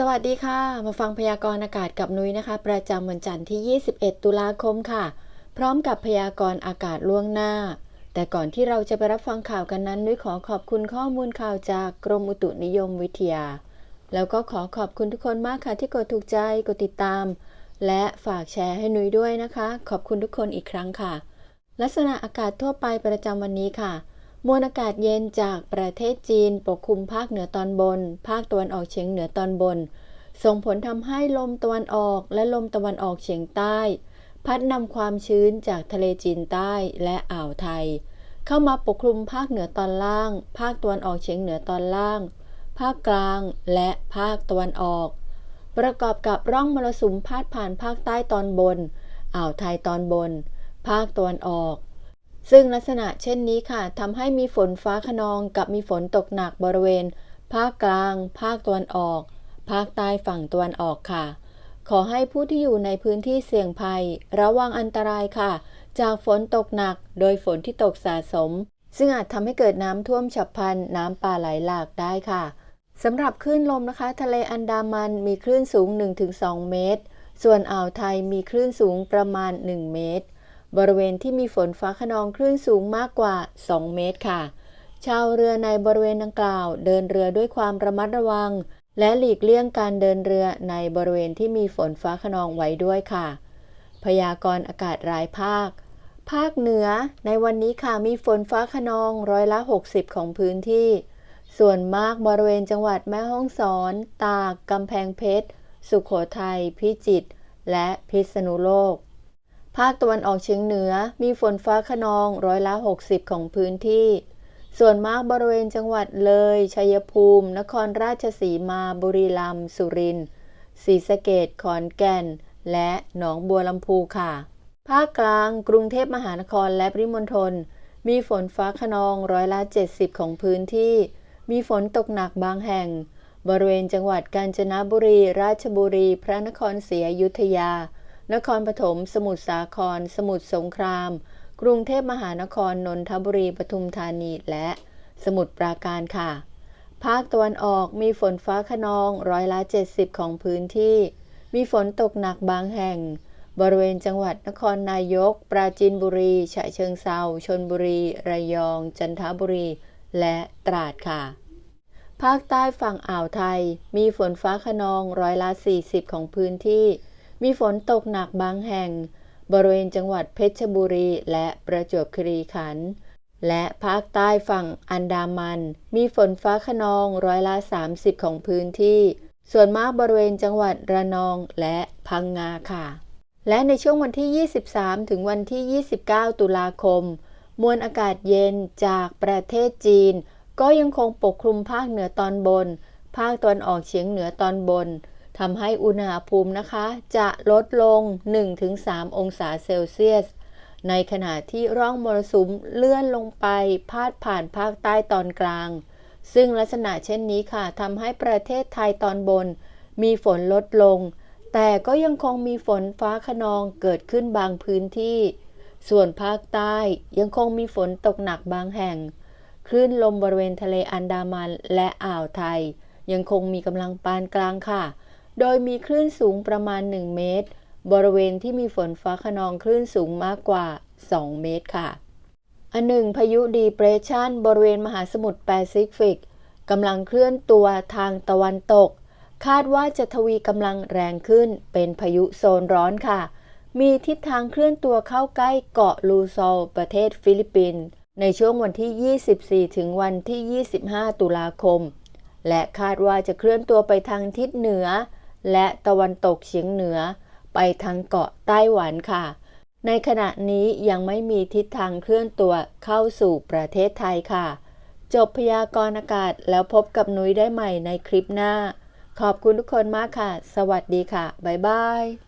สวัสดีค่ะ มาฟังพยากรณ์อากาศกับนุ้ยนะคะ ประจำวันจันทร์ที่ 21 ตุลาคมค่ะ พร้อมกับพยากรณ์อากาศล่วงหน้า แต่ก่อนที่เราจะไปรับฟังข่าวกันนั้น นุ้ยขอขอบคุณข้อมูลข่าวจากกรมอุตุนิยมวิทยา แล้วก็ขอขอบคุณทุกคนมากค่ะ ที่กดถูกใจกดติดตาม และฝากแชร์ให้นุ้ยด้วยนะคะ ขอบคุณทุกคนอีกครั้งค่ะ ลักษณะอากาศทั่วไปประจำวันนี้ค่ะ มวลอากาศเย็นจากประเทศจีนปกคลุมภาคเหนือตอนบน ภาคตะวันออกเฉียงเหนือตอนบน ส่งผลทำให้ลมตะวันออกและลมตะวันออกเฉียงใต้ พัดนำความชื้นจากทะเลจีนใต้และอ่าวไทย เข้ามาปกคลุมภาคเหนือตอนล่าง ภาคตะวันออกเฉียงเหนือตอนล่าง ภาคกลางและภาคตะวันออก ประกอบกับร่องมรสุมพาดผ่านภาคใต้ตอนบน อ่าวไทยตอนบน ภาคตะวันออก ซึ่งลักษณะเช่นนี้ค่ะทำให้มีฝนฟ้าขนองกับมีฝนตกหนักบริเวณ ภาคกลาง ภาคตะวันออก ภาคใต้ฝั่งตะวันออกค่ะ ขอให้ผู้ที่อยู่ในพื้นที่เสี่ยงภัย ระวังอันตรายค่ะ จากฝนตกหนักโดยฝนที่ตกสะสม ซึ่งอาจทำให้เกิดน้ำท่วมฉับพลัน น้ำป่าไหลหลากได้ค่ะสำหรับคลื่นลมนะคะ ทะเลอันดามันมีคลื่นสูง 1-2 เมตร ส่วนอ่าวไทยมีคลื่นสูงประมาณ 1 เมตร บริเวณที่มีฝนฟ้าขนองคลื่นสูงมากกว่า 2 เมตรค่ะ ชาวเรือในบริเวณดังกล่าว เดินเรือด้วยความระมัดระวัง และหลีกเลี่ยงการเดินเรือในบริเวณที่มีฝนฟ้าขนองไว้ด้วยค่ะ พยากรณ์อากาศรายภาค ภาคเหนือ ในวันนี้ค่ะมีฝนฟ้าขนองร้อยละ 60 ของพื้นที่ ส่วนมากบริเวณจังหวัดแม่ฮ่องสอน ตากกำแพงเพชร สุขโขทัย พิจิตร และพิษณุโลก ภาคตะวันออกเฉียงเหนือมีฝนฟ้าขนองร้อยละ 60 ของพื้นที่ ส่วนมากบริเวณจังหวัดเลย ชัยภูมิ นครราชสีมา บุรีรัมย์ สุรินทร์ ศรีสะเกดขอนแก่น และหนองบัวลำพูค่ะ ภาคกลาง กรุงเทพมหานครและปริมณฑล มีฝนฟ้าขนองร้อยละ 70 ของพื้นที่ มีฝนตกหนักบางแห่ง บริเวณจังหวัดกาญจนบุรี ราชบุรี พระนครศรีอยุธยา นครปฐม สมุทรสาคร สมุทรสงคราม กรุงเทพมหานคร นนทบุรี ปทุมธานี และสมุทรปราการค่ะ ภาคตะวันออกมีฝนฟ้าขนองร้อยละ 70 ของพื้นที่ มีฝนตกหนักบางแห่ง บริเวณจังหวัดนครนายก ปราจีนบุรี ฉะเชิงเซาชนบุรี ระยอง จันทบุรี และตราดค่ะ ภาคใต้ฝั่งอ่าวไทย มีฝนฟ้าขนองร้อยละ 40 ของพื้นที่ มีฝนตกหนักบางแห่ง บริเวณจังหวัดเพชรบุรีและประจวบคีรีขันธ์และภาคใต้ฝั่งอันดามัน มีฝนฟ้าขนองร้อยละ 30 ของพื้นที่ ส่วนมากบริเวณจังหวัดระนองและพังงาค่ะ และในช่วงวันที่ 23 ถึงวันที่ 29 ตุลาคม มวลอากาศเย็นจากประเทศจีน ก็ยังคงปกคลุมภาคเหนือตอนบน ภาคตะวันออกเฉียงเหนือตอนบน ทำให้อุณหภูมินะคะ จะลดลง 1-3 องศาเซลเซียส ในขณะที่ร่องมรสุมเลื่อนลงไปพาดผ่านภาคใต้ตอนกลาง ซึ่งลักษณะเช่นนี้ค่ะทำให้ประเทศไทยตอนบน มีฝนลดลง แต่ก็ยังคงมีฝนฟ้าขนองเกิดขึ้นบางพื้นที่ ส่วนภาคใต้ยังคงมีฝนตกหนักบางแห่ง คลื่นลมบริเวณทะเลอันดามันและอ่าวไทย ยังคงมีกำลังปานกลางค่ะ โดยมีคลื่นสูงประมาณ 1 เมตร บริเวณที่มีฝนฟ้าขนองคลื่นสูงมากกว่า 2 เมตรค่ะ อันหนึ่งพายุดีเปรสชันบริเวณมหาสมุทรแปซิฟิกกำลังเคลื่อนตัวทางตะวันตก คาดว่าจะทวีกำลังแรงขึ้นเป็นพายุโซนร้อนค่ะ มีทิศทางเคลื่อนตัวเข้าใกล้เกาะลูซอลประเทศฟิลิปปินส์ในช่วงวันที่ 24 ถึงวันที่ 25 ตุลาคม และคาดว่าจะเคลื่อนตัวไปทางทิศเหนือ และตะวันตกเฉียงเหนือ ไปทางเกาะไต้หวันค่ะ ในขณะนี้ยังไม่มีทิศทางเคลื่อนตัวเข้าสู่ประเทศไทยค่ะ จบพยากรณ์อากาศแล้วพบกับนุ้ยได้ใหม่ในคลิปหน้า ขอบคุณทุกคนมากค่ะ สวัสดีค่ะ บ๊ายบาย